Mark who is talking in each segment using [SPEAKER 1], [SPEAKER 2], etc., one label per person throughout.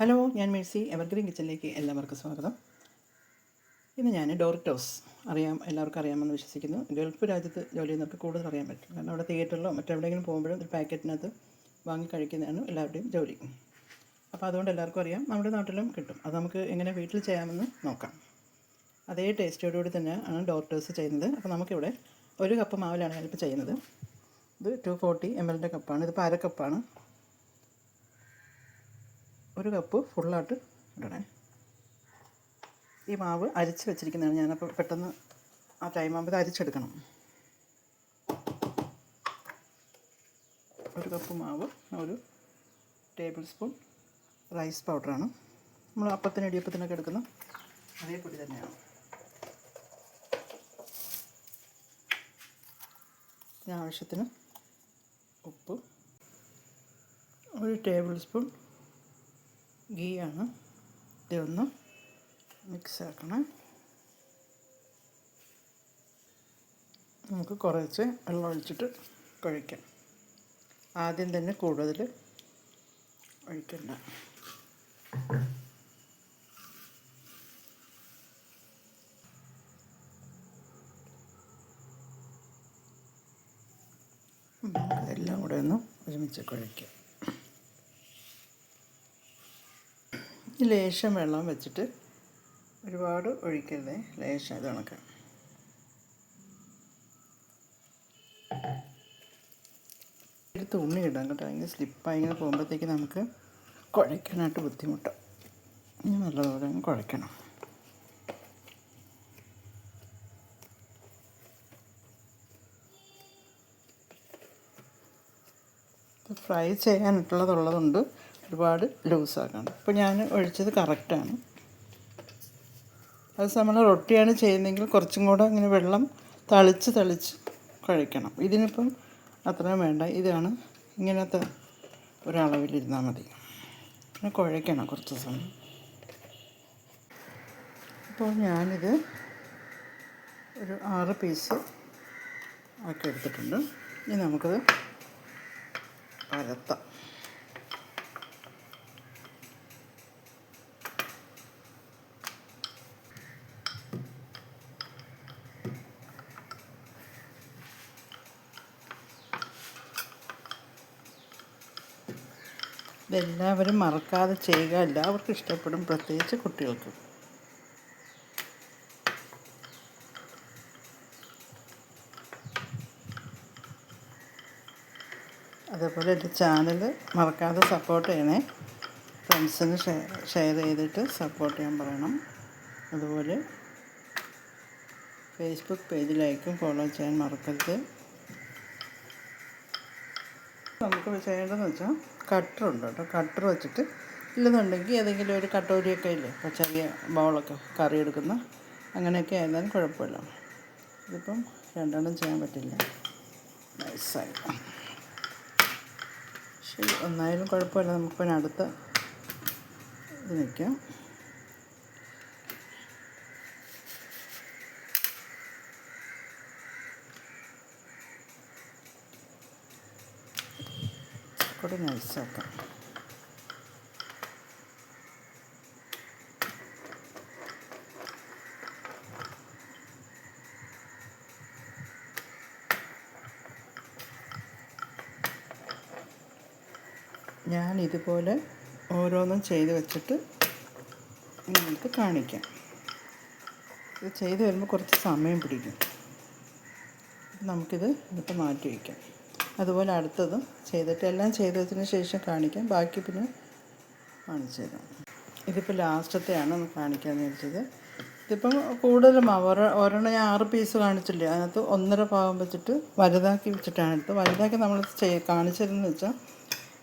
[SPEAKER 1] Hello ഞാൻ Mercy evergreen കിച്ചണിലേക്ക് എല്ലാവർക്കും സ്വാഗതം. ഇന്ന് ഞാൻ ഡോർട്ടോസ് അറിയാം എല്ലാവർക്കും അറിയാമെന്ന് വിശ്വസിക്കുന്നു. ഗൾഫ് രാജ്യത്ത് ജോലി ചെയ്യുന്നവർക്ക് കൂടുതൽ അറിയാൻ പറ്റും. കാരണം അവിടെ തിയേറ്ററിലോ മറ്റെവിടെയെങ്കിലും പോകുമ്പോഴും ഒരു പാക്കറ്റിനകത്ത് വാങ്ങി കഴിക്കുന്നതാണ് എല്ലാവരുടെയും ജോലി. അപ്പോൾ അതുകൊണ്ട് എല്ലാവർക്കും അറിയാം നമ്മുടെ നാട്ടിലും കിട്ടും. അത് നമുക്ക് എങ്ങനെ വീട്ടിൽ ചെയ്യാമെന്ന് നോക്കാം. അതേ ടേസ്റ്റോടുകൂടി തന്നെ ആണ് ഡോർട്ടേഴ്സ് ചെയ്യുന്നത്. അപ്പോൾ നമുക്കിവിടെ ഒരു കപ്പ് മാവിലാണ് ഞാനിപ്പോൾ ചെയ്യുന്നത്. ഇത് ടു ഫോർട്ടി എം എല്ലിന്റെ കപ്പാണ്. ഇത് അര കപ്പാണ്. ഒരു കപ്പ് ഫുള്ളായിട്ട് ഇടണേ. ഈ മാവ് അരിച്ച് വെച്ചിരിക്കുന്നതാണ് ഞാനപ്പോൾ പെട്ടെന്ന് ആ ടൈം ആകുമ്പോൾ അരിച്ചെടുക്കണം. ഒരു കപ്പ് മാവ് ഒരു ടേബിൾ സ്പൂൺ റൈസ് പൗഡറാണ് നമ്മൾ അപ്പത്തിന് ഇടിയപ്പത്തിനൊക്കെ എടുക്കുന്ന അതേ പൊടി തന്നെയാണ്. ആവശ്യത്തിന് ഉപ്പ് ഒരു ടേബിൾ സ്പൂൺ ഗീ ആണ് ഇതൊന്ന് മിക്സ് ആക്കണം നമുക്ക് കുറച്ച് വെള്ളം ഒഴിച്ചിട്ട് കഴിക്കാം. ആദ്യം തന്നെ കൂടുതൽ ഒഴിക്കണ്ട. എല്ലാം കൂടെ ഒന്ന് ഒരുമിച്ച് കുഴയ്ക്കാം ലേശം വെള്ളം വെച്ചിട്ട് ഒരുപാട് ഒഴിക്കരുത് ലേശം ഇത് ഉണക്കാം എടുത്ത് ഉണ്ണി ഇടാം കേട്ടോ. അല്ലെങ്കിൽ സ്ലിപ്പായി ഇങ്ങനെ പോകുമ്പോഴത്തേക്ക് നമുക്ക് കുഴയ്ക്കാനായിട്ട് ബുദ്ധിമുട്ടാണ് ഇനി നല്ലതുപോലെ അങ്ങ് കുഴയ്ക്കണം. ഫ്രൈ ചെയ്യാനിട്ടുള്ളതുള്ളതുകൊണ്ട് ഒരുപാട് ലൂസാക്കണം അപ്പോൾ ഞാൻ ഒഴിച്ചത് കറക്റ്റാണ് അത് നമ്മൾ റൊട്ടിയാണ് ചെയ്യുന്നതെങ്കിൽ കുറച്ചും കൂടെ ഇങ്ങനെ വെള്ളം തളിച്ച് തളിച്ച് കഴിക്കണം. ഇതിനിപ്പം അത്രയും വേണ്ട. ഇതാണ് ഇങ്ങനത്തെ ഒരളവിലിരുന്നാൽ മതി. പിന്നെ കുഴയ്ക്കണം കുറച്ച് സമയം. അപ്പോൾ ഞാനിത് ഒരു ആറ് പീസ് ആക്കി എടുത്തിട്ടുണ്ട്. ഇനി നമുക്കത് പരത്താം. ഇതെല്ലാവരും മറക്കാതെ ചെയ്യുക. എല്ലാവർക്കും ഇഷ്ടപ്പെടും. പ്രത്യേകിച്ച് കുട്ടികൾക്ക്. അതേപോലെ എന്റെ ചാനൽ മറക്കാതെ സപ്പോർട്ട് ചെയ്യണേ. ഫ്രണ്ട്സിന് ഷെയർ ചെയ്തിട്ട് സപ്പോർട്ട് ചെയ്യാൻ പറയണം. അതുപോലെ ഫേസ്ബുക്ക് പേജിലേക്കും ഫോളോ ചെയ്യാൻ മറക്കരുത്. നമുക്ക് ചെയ്യേണ്ടതെന്ന് വെച്ചാൽ കട്ടറുണ്ട് കേട്ടോ. കട്ടർ വെച്ചിട്ട് ഇല്ലെന്നുണ്ടെങ്കിൽ ഏതെങ്കിലും ഒരു കട്ടോരിയൊക്കെ ഇല്ലേ? ഇപ്പോൾ ചെറിയ ബൗളൊക്കെ കറി എടുക്കുന്ന അങ്ങനെയൊക്കെ ആയിരുന്നാലും കുഴപ്പമില്ല. ഇതിപ്പം രണ്ടെണ്ണം ചെയ്യാൻ പറ്റില്ല. നൈസായി ശരി ഒന്നായാലും കുഴപ്പമില്ല. പിന്നെ അടുത്ത ഇത് നിൽക്കാം കൂടി നൈസാക്കാം ഞാൻ ഇതുപോലെ ഓരോന്നും ചെയ്ത് വെച്ചിട്ട് നിങ്ങൾക്ക് കാണിക്കാം. ഇത് ചെയ്ത് വരുമ്പോൾ കുറച്ച് സമയം പിടിക്കും. നമുക്കിത് എന്നിട്ട് മാറ്റി വയ്ക്കാം. അതുപോലെ അടുത്തതും ചെയ്തിട്ട് എല്ലാം ചെയ്തതിന് ശേഷം കാണിക്കാം. ബാക്കി പിന്നെ കാണിച്ചു തരാം. ഇതിപ്പോൾ ലാസ്റ്റത്തെയാണ് കാണിക്കാമെന്ന് വിചാരിച്ചത് ഇതിപ്പം കൂടുതലും അവർ ഒരെണ്ണം ഞാൻ ആറ് പീസ് കാണിച്ചില്ലേ? അതിനകത്ത് ഒന്നര ഭാഗം വെച്ചിട്ട് വലുതാക്കി വെച്ചിട്ടാണ് എടുത്ത് വലുതാക്കി നമ്മൾ ചെയ് കാണിച്ചതെന്ന് വെച്ചാൽ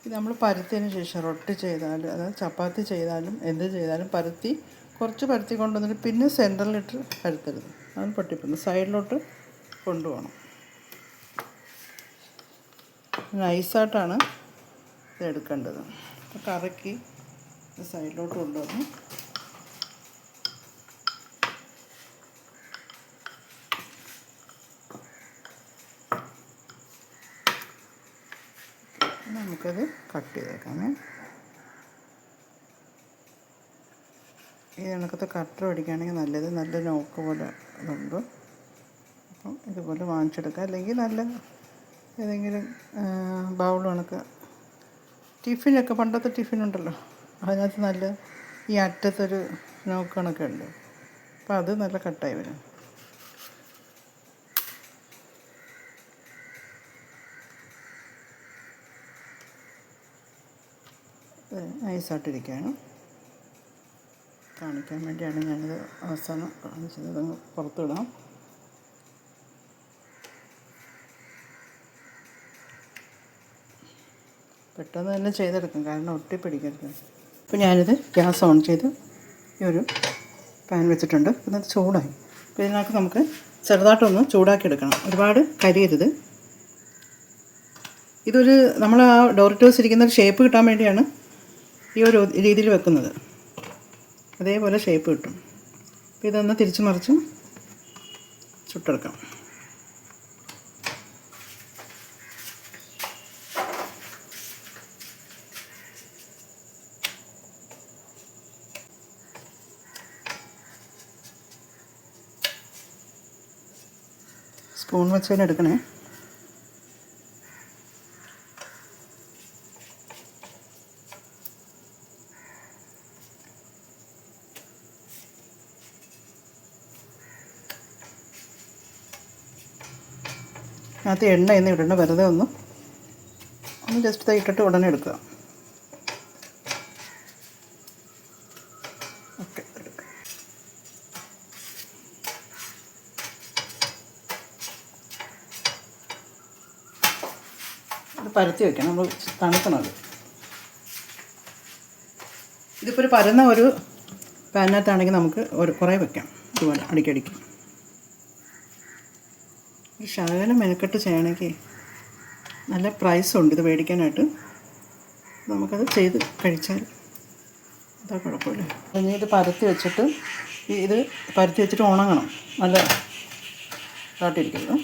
[SPEAKER 1] ഇത് നമ്മൾ പരത്തിയതിന് ശേഷം റൊട്ടി ചെയ്താലും അതായത് ചപ്പാത്തി ചെയ്താലും എന്ത് ചെയ്താലും പരത്തി കുറച്ച് പരത്തി കൊണ്ടുവന്നിട്ട് പിന്നെ സെന്ററിലിട്ട് പരത്തരുത്. അത് പൊട്ടിപ്പോ സൈഡിലോട്ട് കൊണ്ടുപോകണം നൈസായിട്ടാണ് ഇത് എടുക്കേണ്ടത് അപ്പോൾ കറക്കി സൈഡിലോട്ട് കൊണ്ടുവന്ന് നമുക്കത് കട്ട് ചെയ്തേക്കാമേ. ഈ കണക്കത്തെ കട്ടർ മേടിക്കുകയാണെങ്കിൽ നല്ലത് നല്ല നോക്ക് പോലെ ഇതുണ്ട്. അപ്പം ഇതുപോലെ വാങ്ങിച്ചെടുക്കുക അല്ലെങ്കിൽ നല്ല ഏതെങ്കിലും ബൗൾ കണക്ക്. ടിഫിനൊക്കെ പണ്ടത്തെ ടിഫിനുണ്ടല്ലോ. അതിനകത്ത് നല്ല ഈ അറ്റത്തൊരു നോക്ക് കണക്കെ ഉണ്ട് അപ്പോൾ അത് നല്ല കട്ടായി വരും. ഐസായിട്ടിരിക്കുകയാണ്. കാണിക്കാൻ വേണ്ടിയാണ് ഞാനിത് അവസാനം കാണിച്ചത്. ഇതങ്ങ് പുറത്തിടാം പെട്ടെന്ന് തന്നെ ചെയ്തെടുക്കും. കാരണം ഒട്ടി പിടിക്കരുത്. അപ്പോൾ ഞാനിത് ഗ്യാസ് ഓൺ ചെയ്ത് ഈ ഒരു പാൻ വെച്ചിട്ടുണ്ട്. ഇത് ചൂടായി. അപ്പോൾ ഇതിനകത്ത് നമുക്ക് ചെറുതായിട്ടൊന്ന് ചൂടാക്കി എടുക്കണം ഒരുപാട് കരിയരുത്. ഇതൊരു നമ്മൾ ആ ഡോറിറ്റോസ് ഇരിക്കുന്ന ഒരു ഷേപ്പ് കിട്ടാൻ വേണ്ടിയാണ് ഈ ഒരു രീതിയിൽ വെക്കുന്നത്. അതേപോലെ ഷേപ്പ് കിട്ടും. അപ്പോൾ ഇതൊന്ന് തിരിച്ചു മറിച്ചും ചുട്ടെടുക്കാം. സ്പൂൺ വെച്ച് തന്നെ എടുക്കണേ. അതിനകത്ത് എണ്ണ എന്ന് ഇടണ്ട വെറുതെ ഒന്ന്. ഒന്ന് ജസ്റ്റ് ഇട്ടിട്ട് ഉടനെ എടുക്കുക. ഇത് പരത്തി വെക്കണം. നമ്മൾ തണുക്കണത്. ഇതിപ്പോൾ ഒരു പരന്ന ഒരു പാനിനകത്താണെങ്കിൽ നമുക്ക് ഒരു കുറേ വെക്കാം. ഇതുപോലെ അടിക്കടിക്ക്. ഒരു ശകലം മെനക്കെട്ട് ചെയ്യണമെങ്കിൽ നല്ല പ്രൈസുണ്ട് ഇത് മേടിക്കാനായിട്ട് നമുക്കത് ചെയ്ത് കഴിച്ചാൽ അതാ കുഴപ്പമില്ല. ഇനി ഇത് പരത്തി വെച്ചിട്ട് ഇത് പരത്തി വെച്ചിട്ട് ഉണങ്ങണം. നല്ല ഇതായിട്ടിരിക്കുന്നത്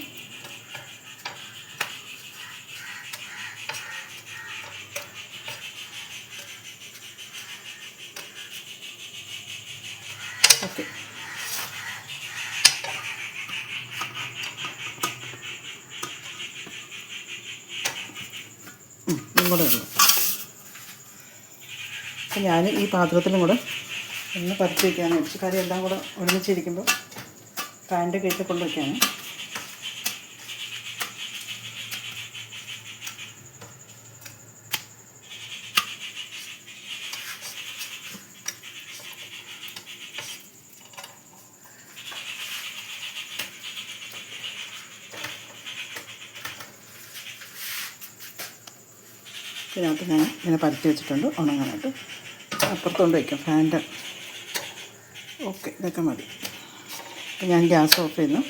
[SPEAKER 1] ഇതും കൂടെ അപ്പം ഞാൻ ഈ പാത്രത്തിലും കൂടെ ഒന്ന് പരത്തി വയ്ക്കാമെന്ന് വെച്ചു കറി എല്ലാം കൂടെ ഒരുമിച്ചിരിക്കുമ്പോൾ പാന്റെ കീഴിൽ കൊണ്ട് ഇതിനകത്ത് ഞാൻ ഇങ്ങനെ പരത്തി വെച്ചിട്ടുണ്ട്. ഉണങ്ങാനായിട്ട്. അപ്പുറത്തോണ്ട് വയ്ക്കാം ഫാന്റെ ഓക്കെ ഇതൊക്കെ മതി. അപ്പം ഞാൻ ഗ്യാസ് ഓഫ് ചെയ്യുന്നു.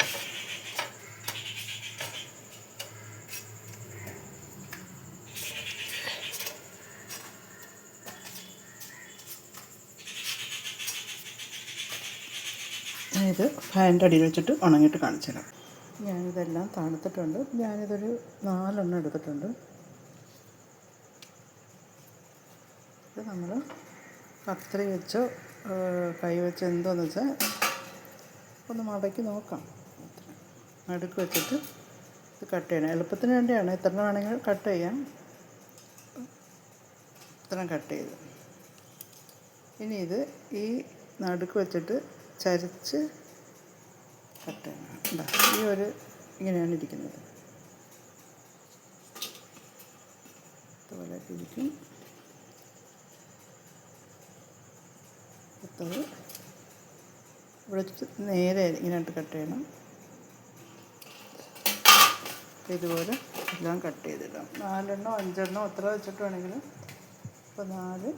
[SPEAKER 1] ഇത് ഫാനിന്റെ അടിയിൽ വെച്ചിട്ട് ഉണങ്ങിയിട്ട് കാണിച്ചു തരാം ഞാനിതെല്ലാം തണുത്തിട്ടുണ്ട്. ഞാനിതൊരു നാലെണ്ണം എടുത്തിട്ടുണ്ട്. ഇത് നമ്മൾ കത്രി വെച്ചോ കൈ വെച്ചോ എന്തോന്ന് വെച്ചാൽ ഒന്ന് മടക്കി നോക്കാം. നടുക്ക് വെച്ചിട്ട് ഇത് കട്ട് ചെയ്യണം. എളുപ്പത്തിന് വേണ്ടിയാണ്. എത്ര വേണമെങ്കിൽ കട്ട് ചെയ്യാം. ഇത്രയും കട്ട് ചെയ്ത്. ഇനി ഇത് ഈ നടുക്ക് വെച്ചിട്ട് ചരിച്ച് കട്ട് ചെയ്യണം. ഈ ഒരു ഇങ്ങനെയാണ് ഇരിക്കുന്നത്. അതുപോലെ ഇരിക്കും. അടുത്തത് ഇവിടെ നേരെ ഇങ്ങനെയായിട്ട് കട്ട് ചെയ്യണം. ഇതുപോലെ എല്ലാം കട്ട് ചെയ്തിടാം. നാലെണ്ണോ അഞ്ചെണ്ണോ എത്ര വെച്ചിട്ട് വേണമെങ്കിലും. ഇപ്പോൾ നാല്.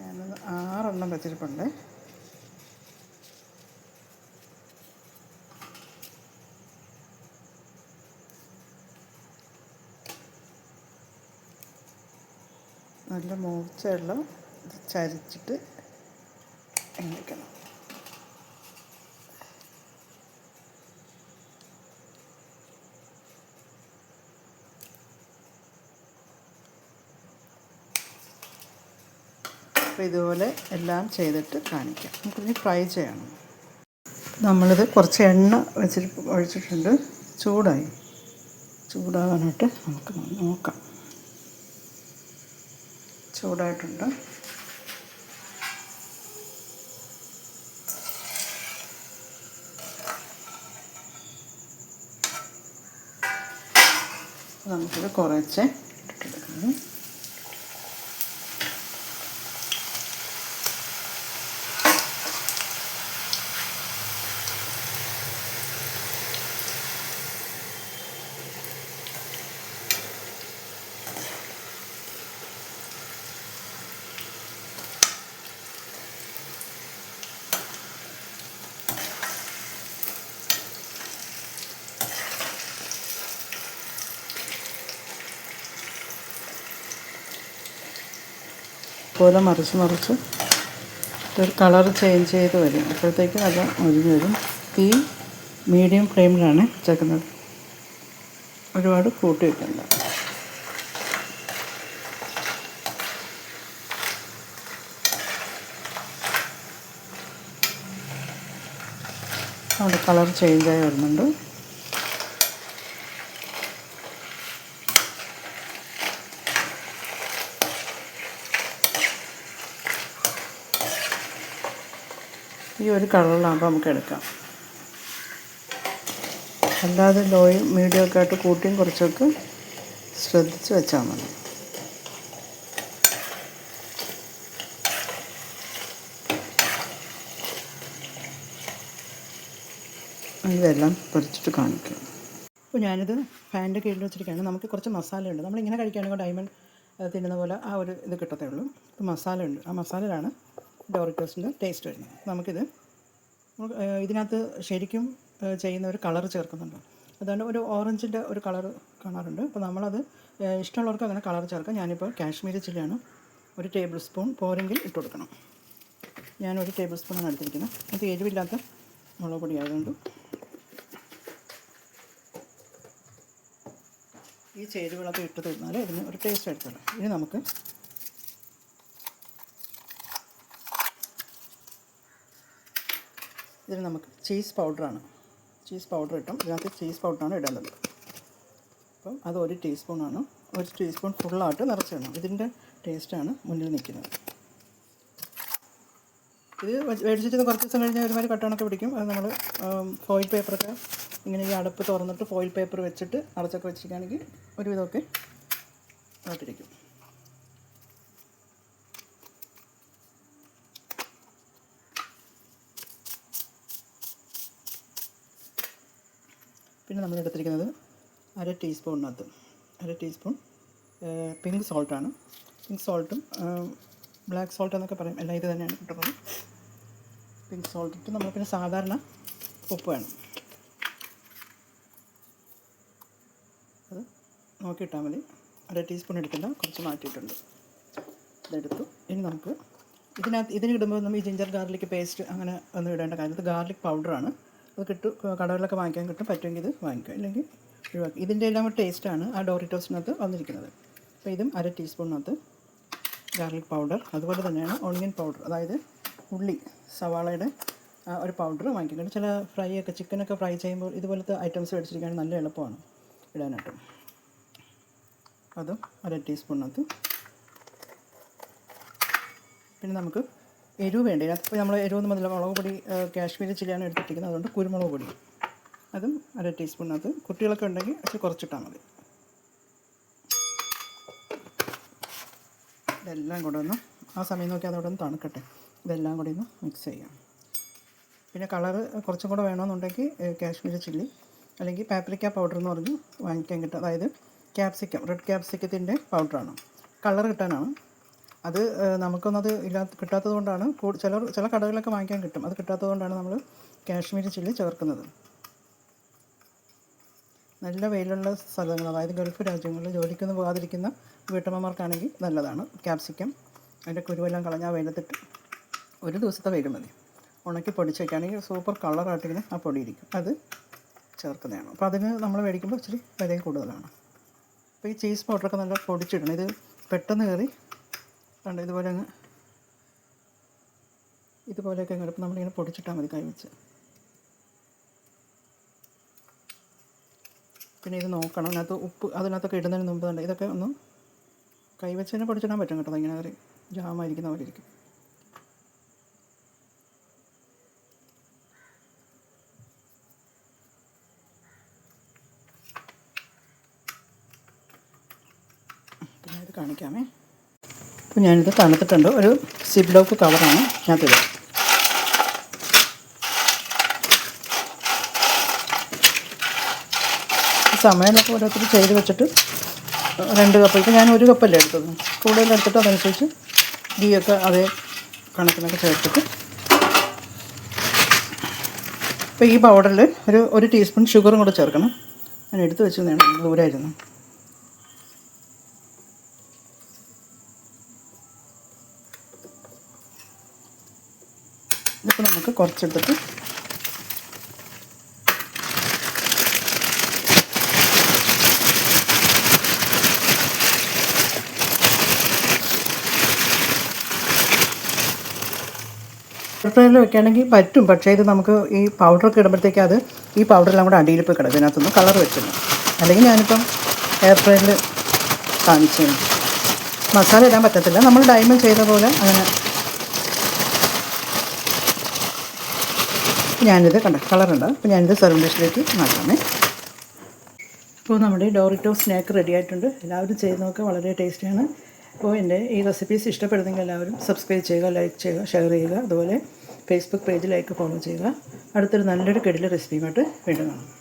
[SPEAKER 1] ഞാനൊന്ന് ആറെണ്ണം വെച്ചിട്ടുണ്ട് നല്ല മൂർച്ചയുള്ള ചരിച്ചിട്ട് എണ്ണിക്കണം അപ്പോൾ ഇതുപോലെ എല്ലാം ചെയ്തിട്ട് കാണിക്കാം. നമുക്കിനി ഫ്രൈ ചെയ്യണം. നമ്മളിത് കുറച്ച് എണ്ണ വെച്ചിട്ട് ഒഴിച്ചിട്ടുണ്ട്. ചൂടായി. ചൂടാകാനായിട്ട് നമുക്ക് നോക്കാം. ചൂടായിട്ടുണ്ട്. നമുക്കിത് കുറച്ച് ഇട്ടിട്ടെടുക്കണം പോലെ മറിച്ച് മറിച്ച് ഒരു കളർ ചേഞ്ച് ചെയ്ത് വരും. അപ്പോഴത്തേക്ക് അത് ഒരിഞ്ഞ് വരും. തീ മീഡിയം ഫ്ലെയിമിലാണ് ചേർക്കുന്നത് ഒരുപാട് കൂട്ടി വയ്ക്കണ്ട അവിടെ കളർ ചേഞ്ചായി വരുന്നുണ്ട്. ഒരു കളറിലാകുമ്പോൾ നമുക്ക് എടുക്കാം. അല്ലാതെ ലോയും മീഡിയം ഒക്കെ ആയിട്ട് കൂട്ടിയും കുറച്ചൊക്കെ ശ്രദ്ധിച്ച് വെച്ചാൽ മതി. ഇതെല്ലാം പൊരിച്ചിട്ട് കാണിക്കും. അപ്പോൾ ഞാനിത് ഫാനിന്റെ കീഴിൽ വെച്ചിരിക്കുകയാണ്. നമുക്ക് കുറച്ച് മസാലയുണ്ട് നമ്മളിങ്ങനെ കഴിക്കുകയാണെങ്കിൽ ഡയമണ്ട് തിന്നുന്ന പോലെ ആ ഒരു ഇത് കിട്ടത്തേ ഉള്ളൂ. മസാല ഉണ്ട്. ആ മസാലയിലാണ് ഡോറിറ്റോസിന്റെ ടേസ്റ്റ് വരുന്നത്. നമുക്കിത് ഇതിനകത്ത് ശരിക്കും ചെയ്യുന്ന ഒരു കളർ ചേർക്കുന്നുണ്ട്. അതുകൊണ്ട് ഒരു ഓറഞ്ചിന്റെ ഒരു കളർ കാണാറുണ്ട്. അപ്പോൾ നമ്മളത് ഇഷ്ടമുള്ളവർക്ക് അങ്ങനെ കളർ ചേർക്കാം. ഞാനിപ്പോൾ കാശ്മീരി ചില്ലിയാണ് ഒരു ടേബിൾ സ്പൂൺ പോരെങ്കിൽ ഇട്ട് കൊടുക്കണം. ഞാനൊരു ടേബിൾ സ്പൂണാണ് എടുത്തിരിക്കുന്നത്. അത് എരിവില്ലാത്ത മുളക് പൊടി ആയതുകൊണ്ട്. ഈ ചേരുവകളൊക്കെ ഇട്ട് തരുന്നാൽ ഇതിന് ഒരു ടേസ്റ്റ് എടുത്തോളാം ഇനി നമുക്ക് ഇതിന് നമുക്ക് ചീസ് പൗഡറാണ് ചീസ് പൗഡർ ഇട്ടും. ഇതിനകത്ത് ചീസ് പൗഡറാണ് ഇടേണ്ടത്. അപ്പം അത് ഒരു ടീസ്പൂണാണ് ഒരു ടീസ്പൂൺ ഫുള്ളായിട്ട് നിറച്ചിടണം. ഇതിന്റെ ടേസ്റ്റാണ് മുന്നിൽ നിൽക്കുന്നത്. ഇത് മേടിച്ചിട്ട് കുറച്ച് ദിവസം കഴിഞ്ഞാൽ ഒരുമാതിരി കട്ടണൊക്കെ പിടിക്കും. അത് നമ്മൾ ഫോയിൽ പേപ്പറൊക്കെ ഇങ്ങനെ ഈ അടപ്പ് തുറന്നിട്ട് ഫോയിൽ പേപ്പർ വെച്ചിട്ട് അടച്ചൊക്കെ വെച്ചിരിക്കുകയാണെങ്കിൽ ഒരുവിധമൊക്കെ ആയിട്ടിരിക്കും പിന്നെ നമ്മൾ എടുത്തിരിക്കുന്നത് അര ടീസ്പൂണിനകത്ത് അര ടീസ്പൂൺ പിങ്ക് സോൾട്ടാണ് പിങ്ക് സോൾട്ടും ബ്ലാക്ക് സോൾട്ട് എന്നൊക്കെ പറയും. എല്ലാം ഇത് തന്നെയാണ് കിട്ടുന്നത് പിങ്ക് സോൾട്ട് ഇട്ട് നമ്മൾ പിന്നെ സാധാരണ ഉപ്പ് വേണം. അത് നോക്കിയിട്ടാൽ മതി. അര ടീസ്പൂൺ എടുത്തില്ല കുറച്ച് മാറ്റിയിട്ടുണ്ട്. ഇതെടുത്തു. ഇനി നമുക്ക് ഇതിനകത്ത് ഇതിന് ഇടുമ്പോൾ നമ്മൾ ഈ ജിഞ്ചർ ഗാർലിക് പേസ്റ്റ് അങ്ങനെ ഒന്നും ഇടേണ്ട കാര്യം. ഇത് ഗാർലിക് പൗഡറാണ് കിട്ടും കടകളിലൊക്കെ വാങ്ങിക്കാൻ കിട്ടും പറ്റുമെങ്കിൽ ഇത് വാങ്ങിക്കുക ഇല്ലെങ്കിൽ ഒഴിവാക്കി. ഇതിന്റെ എല്ലാം കൂടെ ടേസ്റ്റാണ് ആ ഡോറിറ്റോസിനകത്ത് വന്നിരിക്കുന്നത്. അപ്പോൾ ഇതും അര ടീസ്പൂണിനകത്ത് ഗാർലിക് പൗഡർ അതുപോലെ തന്നെയാണ് ഓണിയൻ പൗഡർ അതായത് ഉള്ളി സവാളയുടെ ഒരു പൗഡർ വാങ്ങിക്കുന്നുണ്ട് ചില ഫ്രൈ ഒക്കെ ചിക്കനൊക്കെ ഫ്രൈ ചെയ്യുമ്പോൾ ഇതുപോലത്തെ ഐറ്റംസ് മേടിച്ചിരിക്കുകയാണെങ്കിൽ നല്ല എളുപ്പമാണ് ഇടാനായിട്ട്. അതും അര ടീസ്പൂണിനകത്ത് പിന്നെ നമുക്ക് എരിവ് വേണ്ട? ഇതിനകത്ത് നമ്മൾ എരിവൊന്നും മുതല മുളക് പൊടി കാശ്മീരി ചില്ലിയാണ് എടുത്തിട്ടിരിക്കുന്നത് അതുകൊണ്ട് കുരുമുളക് പൊടി. അതും അര ടീസ്പൂണിനകത്ത്. കുട്ടികളൊക്കെ ഉണ്ടെങ്കിൽ അത് കുറച്ചിട്ടാൽ മതി. ഇതെല്ലാം കൂടെ ഒന്ന് ആ സമയം നോക്കി അതോടെ ഒന്ന് തണുക്കട്ടെ. ഇതെല്ലാം കൂടി ഒന്ന് മിക്സ് ചെയ്യാം. പിന്നെ കളറ് കുറച്ചും കൂടെ വേണമെന്നുണ്ടെങ്കിൽ കാശ്മീരി ചില്ലി അല്ലെങ്കിൽ പാപ്രിക്ക പൗഡർ എന്ന് പറഞ്ഞ് വാങ്ങിക്കാൻ കിട്ടും. അതായത് ക്യാപ്സിക്കം റെഡ് ക്യാപ്സിക്കത്തിന്റെ പൗഡറാണ്. കളർ കിട്ടാനാണ്. അത് നമുക്കൊന്നത് ഇല്ലാത്ത കിട്ടാത്തത് കൊണ്ടാണ് ചില ചില കടകളിലൊക്കെ വാങ്ങിക്കാൻ കിട്ടും. അത് കിട്ടാത്തത് കൊണ്ടാണ് നമ്മൾ കാശ്മീരി ചില്ലി ചേർക്കുന്നത്. നല്ല വെയിലുള്ള സ്ഥലങ്ങൾ അതായത് ഗൾഫ് രാജ്യങ്ങളിൽ ജോലിക്കൊന്നും പോകാതിരിക്കുന്ന വീട്ടമ്മമാർക്കാണെങ്കിൽ നല്ലതാണ്. ക്യാപ്സിക്കം അതിന്റെ കുരുവെല്ലാം കളഞ്ഞ് ആ വെയിലത്തിട്ട് ഒരു ദിവസത്തെ വെയിൽ മതി. ഉണക്കി പൊടിച്ച് വയ്ക്കുകയാണെങ്കിൽ സൂപ്പർ കളറായിട്ടിങ്ങനെ ആ പൊടിയിരിക്കും അത് ചേർക്കുന്നതാണ്. അപ്പോൾ അതിന് നമ്മൾ മേടിക്കുമ്പോൾ ഇച്ചിരി വിലയും കൂടുതലാണ്. അപ്പോൾ ഈ ചീസ് പൗഡറൊക്കെ നല്ല പൊടിച്ചിടണം. ഇത് പെട്ടെന്ന് കയറി കണ്ട് ഇതുപോലെ അങ്ങ് ഇതുപോലെയൊക്കെ കിടപ്പ് നമ്മളിങ്ങനെ പൊടിച്ചിട്ടാൽ മതി കൈ വെച്ച്. പിന്നെ ഇത് നോക്കണം അതിനകത്ത് ഉപ്പ് അതിനകത്തൊക്കെ ഇടുന്നതിന് മുമ്പ് തന്നെ ഇതൊക്കെ ഒന്ന് കൈ വെച്ച് തന്നെ പൊടിച്ചിടാൻ പറ്റും കേട്ടോ ഇങ്ങനെ കറി ജാമായിരിക്കുന്ന പോലെ ഇരിക്കും. പിന്നെ ഇത് കാണിക്കാമേ. അപ്പോൾ ഞാനിത് തണുത്തിട്ടുണ്ട്. ഒരു സിബ് ലോക്ക് കവറാണ് തരും സമയമൊക്കെ ഓരോരുത്തർ ചെയ്ത് വെച്ചിട്ട് രണ്ട് കപ്പ് ഇപ്പോൾ ഞാൻ ഒരു കപ്പല്ലേ എടുത്തത്. കൂടുതൽ എടുത്തിട്ട് അതനുസരിച്ച് ഗീയൊക്കെ അതേ കണക്കിനൊക്കെ ചേർത്തിട്ട്. ഇപ്പോൾ ഈ പൗഡറിൽ ഒരു ഒരു ടീസ്പൂൺ ഷുഗറും കൂടെ ചേർക്കണം. ഞാൻ എടുത്ത് വെച്ചിരുന്നതാണ് ദൂരമായിരുന്നു ഇതിപ്പോൾ നമുക്ക് കുറച്ചെടുത്തിട്ട് ഫ്രൈയിൽ വെക്കുകയാണെങ്കിൽ പറ്റും. പക്ഷേ ഇത് നമുക്ക് ഈ പൗഡറൊക്കെ ഇടുമ്പോഴത്തേക്ക് അത് ഈ പൗഡറെല്ലാം കൂടെ അടിയിൽ പോയി കിടക്കും. ഇതിനകത്തൊന്ന് കളർ വെച്ചിരുന്നു അല്ലെങ്കിൽ ഞാനിപ്പം എയർ ഫ്രൈയിൽ കാണിച്ചു മസാല ഇടാൻ പറ്റത്തില്ല. നമ്മൾ ഡയമണ്ട് ചെയ്ത പോലെ അങ്ങനെ ഞാനിത് കണ്ട? കളറുണ്ട് അപ്പോൾ ഞാനിത് സെർവ് ഡിഷിലേക്ക് മാറ്റാമേ. ഇപ്പോൾ നമ്മുടെ ഡോറിറ്റോ സ്നാക്ക് റെഡി ആയിട്ടുണ്ട്. എല്ലാവരും ചെയ്ത് നോക്കുക വളരെ ടേസ്റ്റിയാണ് അപ്പോൾ എന്റെ ഈ റെസിപ്പീസ് ഇഷ്ടപ്പെടുന്നെങ്കിൽ എല്ലാവരും സബ്സ്ക്രൈബ് ചെയ്യുക ലൈക്ക് ചെയ്യുക ഷെയർ ചെയ്യുക. അതുപോലെ ഫേസ്ബുക്ക് പേജിലേക്ക് ഫോളോ ചെയ്യുക. അടുത്തൊരു നല്ലൊരു കെടിലെ റെസിപ്പിയുമായിട്ട് വീണ്ടും കാണാം.